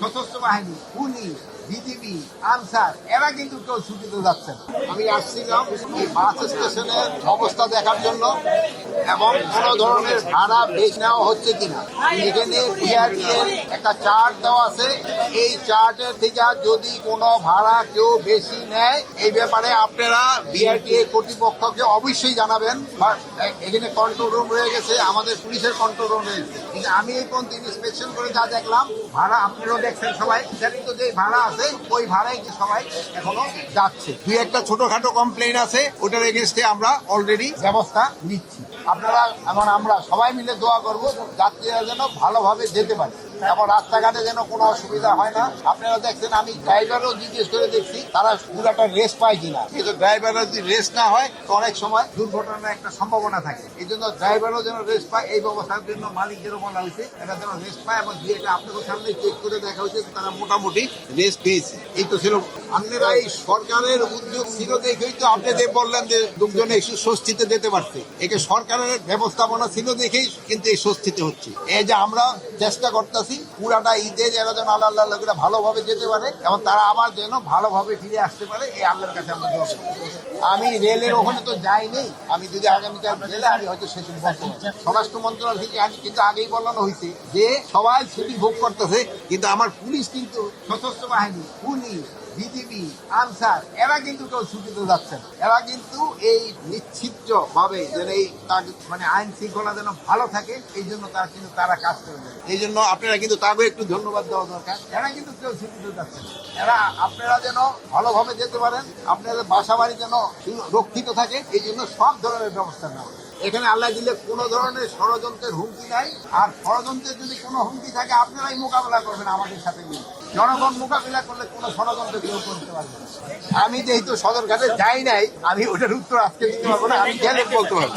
সশস্ত্র বাহিনী, police BGB answer, এরা কিন্তু কেউ ছুটিতে যাচ্ছেন আমি আসছিলাম বাস স্টেশনের অবস্থা দেখার জন্য। এবং কোন ধরনের ভাড়া বেশ নেওয়া হচ্ছে কিনা? এখানে বিআরটিএর একটা চার্ট দেওয়া আছে। এই চার্টের থেকে যদি কোনো ভাড়া কেউ বেশি নেয়, এই ব্যাপারে আপনারা বিআরটিএ কর্তৃপক্ষকে অবশ্যই জানাবেন। এখানে কন্ট্রোল রুম রয়ে গেছে, আমাদের পুলিশের কন্ট্রোল রুম রয়েছে। কিন্তু আমি এই পর্যন্ত ইন্সপেকশন করে যা দেখলাম, ভাড়া আপনারাও দেখছেন সবাই। তো যে ভাড়া আছে, ওই ভাড়াই সবাই এখনও যাচ্ছে। দুই একটা ছোটখাটো কমপ্লেন আছে, ওটার এগেনস্টে আমরা অলরেডি ব্যবস্থা নিচ্ছি। আপনারা এবং আমরা সবাই মিলে দোয়া করব যাত্রীরা যেন ভালোভাবে যেতে পারে। এবং রাস্তাঘাটে যেন কোনো অসুবিধা হয় না। আপনারা দেখছেন, আমি ড্রাইভারও জিজ্ঞেস করে দেখছি, তারা পুরাটা রেস্ট পায় কিনা। কিন্তু ড্রাইভাররা যদি রেস্ট না হয়, তো অনেক সময় দুর্ঘটনার একটা সম্ভাবনা থাকে। এই জন্য ড্রাইভারও যেন রেস্ট পায়, এই ব্যবস্থার জন্য মালিকদেরও বলা হয়েছে এটা যেন রেস্ট পায় এবং যেটা আপনাদের সামনে চেক করে দেখা হয়েছে তারা মোটামুটি রেস্ট পেয়েছে। এই তো ছিল আপনারা এই সরকারের উদ্যোগ ছিল দেখেই তো আপনি যে বললেন যে লোকজন এই স্বস্তিতে যেতে পারছে। একে সরকারের ব্যবস্থাপনা ছিল দেখেই কিন্তু এই স্বস্তিতে হচ্ছে। এই যে আমরা চেষ্টা করতেছি পুরাটা ঈদে যারা যেন আল্লাহ আল্লাহ লোকেরা ভালোভাবে যেতে পারে এবং তারা আবার যেন ভালোভাবে ফিরে আসতে পারে, এই আল্লাহর কাছে আমরা দোয়া আমি রেলের ওখানে তো যাইনি, আমি যদি আগামীকাল রেলে আমি হয়তো সেটি ভোগ স্বরাষ্ট্র মন্ত্রণালয় থেকে আজ কিন্তু আগেই বলানো হয়েছে যে সবাই সেটি ভোগ করতে হয়ে কিন্তু আমার পুলিশ কিন্তু সশস্ত্র বাহিনী, পুলিশ, বিজিবি আনসার, এরা কিন্তু কেউ ছুটিতে যাচ্ছেন এরা কিন্তু এই নিশ্চিত্র ভাবে যেন এই মানে আইন শৃঙ্খলা যেন ভালো থাকে, এই জন্য তারা কিন্তু তারা কাজ করে যাবে এই জন্য আপনারা কিন্তু তাকে একটু ধন্যবাদ দেওয়া দরকার এরা কিন্তু কেউ ছুটিতে যাচ্ছেন না। এরা আপনারা যেন ভালোভাবে যেতে পারেন, আপনাদের বাসা বাড়ি যেন রক্ষিত থাকে, এই জন্য সব ধরনের ব্যবস্থা নেওয়া। এখানে আল্লাহ দিলে কোনো ধরনের ষড়যন্ত্রের হুমকি নাই, আর ষড়যন্ত্রের যদি কোনো হুমকি থাকে, আপনারাই মোকাবেলা করবেন আমাদের সাথে মিলে জনগণ মোকাবিলা করলে কোনো ষড়যন্ত্র কেউ করতে পারবে। আমি যেহেতু সদরঘাটে যাই নাই, আমি ওটার উত্তর আজকে দিতে পারব না, আমি গেলে বলতে পারব